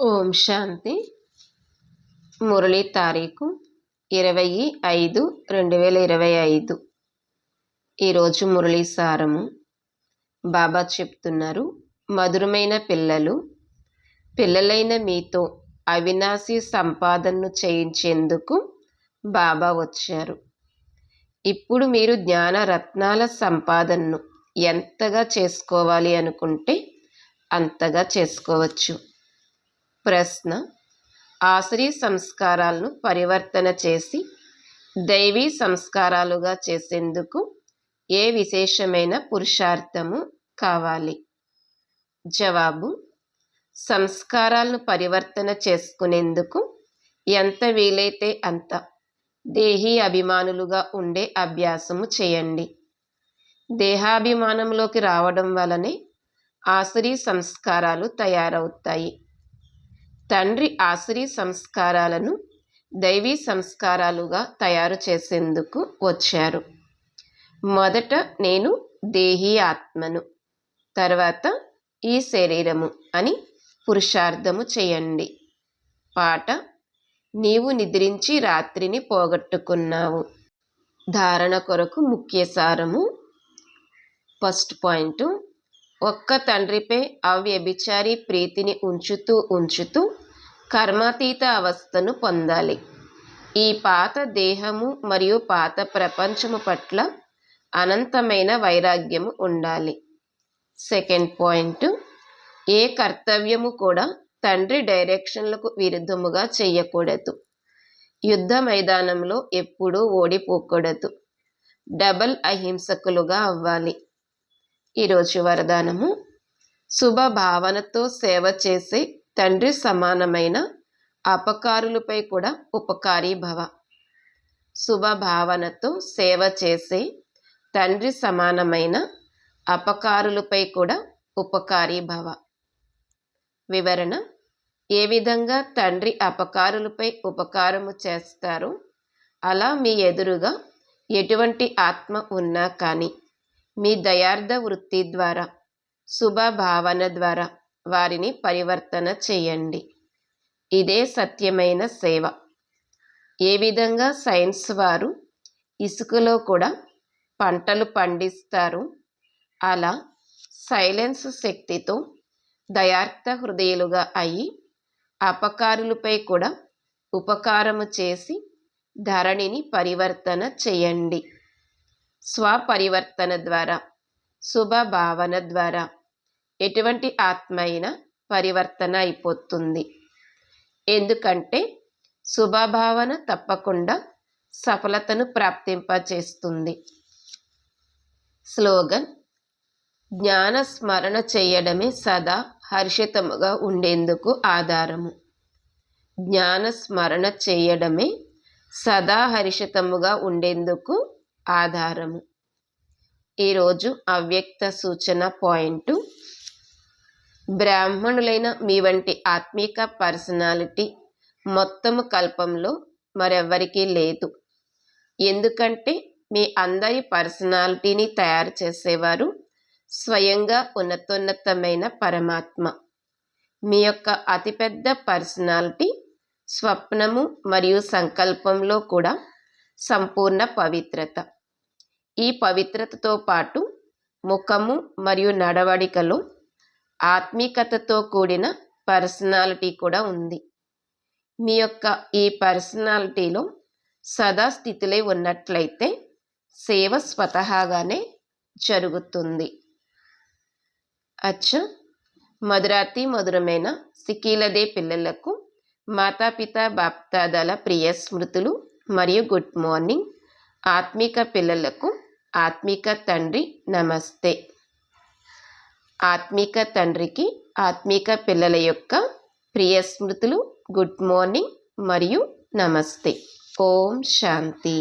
ఓం శాంతి. మురళి తారీఖు ఇరవై ఐదు రెండు వేల ఇరవై ఐదు. ఈరోజు మురళీ సారము బాబా చెప్తున్నారు మధురమైన పిల్లలు పిల్లలైన మీతో అవినాశి సంపాదనను చేయించేందుకు బాబా వచ్చారు. ఇప్పుడు మీరు జ్ఞాన రత్నాల సంపాదనను ఎంతగా చేసుకోవాలి అనుకుంటే అంతగా చేసుకోవచ్చు. ప్రశ్న. ఆశ్రీ సంస్కారాలను పరివర్తన చేసి దైవీ సంస్కారాలుగా చేసేందుకు ఏ విశేషమైన పురుషార్థము కావాలి? జవాబు సంస్కారాలను పరివర్తన చేసుకునేందుకు ఎంత వీలైతే అంత దేహీ అభిమానులుగా ఉండే అభ్యాసము చేయండి. దేహాభిమానంలోకి రావడం వలనే ఆశ్రీ సంస్కారాలు తయారవుతాయి. తండ్రి ఆశ్రీ సంస్కారాలను దైవీ సంస్కారాలుగా తయారు చేసేందుకు వచ్చారు. మొదట నేను దేహీ ఆత్మను తర్వాత ఈ శరీరము అని పురుషార్థము చేయండి. పాట నీవు నిద్రించి రాత్రిని పోగొట్టుకున్నావు. ధారణ కొరకు ముఖ్య సారము. ఫస్ట్ పాయింట్ ఒక్క తండ్రిపై అవ్యభిచారి ప్రీతిని ఉంచుతూ ఉంచుతూ కర్మాతీత అవస్థను పొందాలి. ఈ పాత దేహము మరియు పాత ప్రపంచము పట్ల అనంతమైన వైరాగ్యము ఉండాలి. సెకండ్ పాయింట్ ఏ కర్తవ్యము కూడా తండ్రి డైరెక్షన్లకు విరుద్ధముగా చేయకూడదు. యుద్ధ మైదానంలో ఎప్పుడూ ఓడిపోకూడదు. డబల్ అహింసకులుగా అవ్వాలి. ఈరోజు వరదానము శుభ భావనతో సేవ చేసే తండ్రి సమానమైన అపకారులపై కూడా ఉపకారీ భవ. శుభ భావనతో సేవ చేసే తండ్రి సమానమైన అపకారులపై కూడా ఉపకారీ భవ. వివరణ ఏ విధంగా తండ్రి అపకారులపై ఉపకారము చేస్తారు అలా మీ ఎదురుగా ఎటువంటి ఆత్మ ఉన్నా కానీ మీ దయార్థ వృత్తి ద్వారా శుభ భావన ద్వారా వారిని పరివర్తన చేయండి. ఇదే సత్యమైన సేవ. ఏ విధంగా సైన్స్ వారు ఇసుకలో కూడా పంటలు పండిస్తారు అలా సైలెన్స్ శక్తితో దయార్థ హృదయులుగా అయి అపకారులపై కూడా ఉపకారము చేసి ధరణిని పరివర్తన చేయండి. స్వపరివర్తన ద్వారా శుభ భావన ద్వారా. ఎటువంటి ఆత్మ అయినా పరివర్తన అయిపోతుంది. ఎందుకంటే శుభభావన తప్పకుండా సఫలతను ప్రాప్తింపచేస్తుంది. స్లోగన్ జ్ఞాన స్మరణ చేయడమే సదా హర్షితముగా ఉండేందుకు ఆధారము. జ్ఞాన స్మరణ చేయడమే సదా హర్షితముగా ఉండేందుకు ఆధారము. ఈరోజు అవ్యక్త సూచన పాయింట్ బ్రాహ్మణులైన మీ వంటి ఆత్మీక పర్సనాలిటీ మొత్తము కల్పంలో మరెవ్వరికీ లేదు. ఎందుకంటే మీ అందరి పర్సనాలిటీని తయారు చేసేవారు స్వయంగా ఉన్నతోన్నతమైన పరమాత్మ. మీ యొక్క అతిపెద్ద పర్సనాలిటీ స్వప్నము మరియు సంకల్పంలో కూడా సంపూర్ణ పవిత్రత. ఈ పవిత్రతతో పాటు ముఖము మరియు నడవడికలో ఆత్మీకతతో కూడిన పర్సనాలిటీ కూడా ఉంది. మీ యొక్క ఈ పర్సనాలిటీలో సదా స్థితిలో ఉన్నట్లయితే సేవ స్వతహాగానే జరుగుతుంది. అచ్చ! మధురాతి మధురమైన సికీలదే పిల్లలకు మాతాపిత బాప్తాదాల ప్రియ స్మృతులు మరియు గుడ్ మార్నింగ్. ఆత్మిక పిల్లలకు ఆత్మిక తండ్రి నమస్తే. ఆత్మిక తండ్రికి ఆత్మిక పిల్లల యొక్క ప్రియ స్మృతులు గుడ్ మార్నింగ్ మరియు నమస్తే. ఓం శాంతి.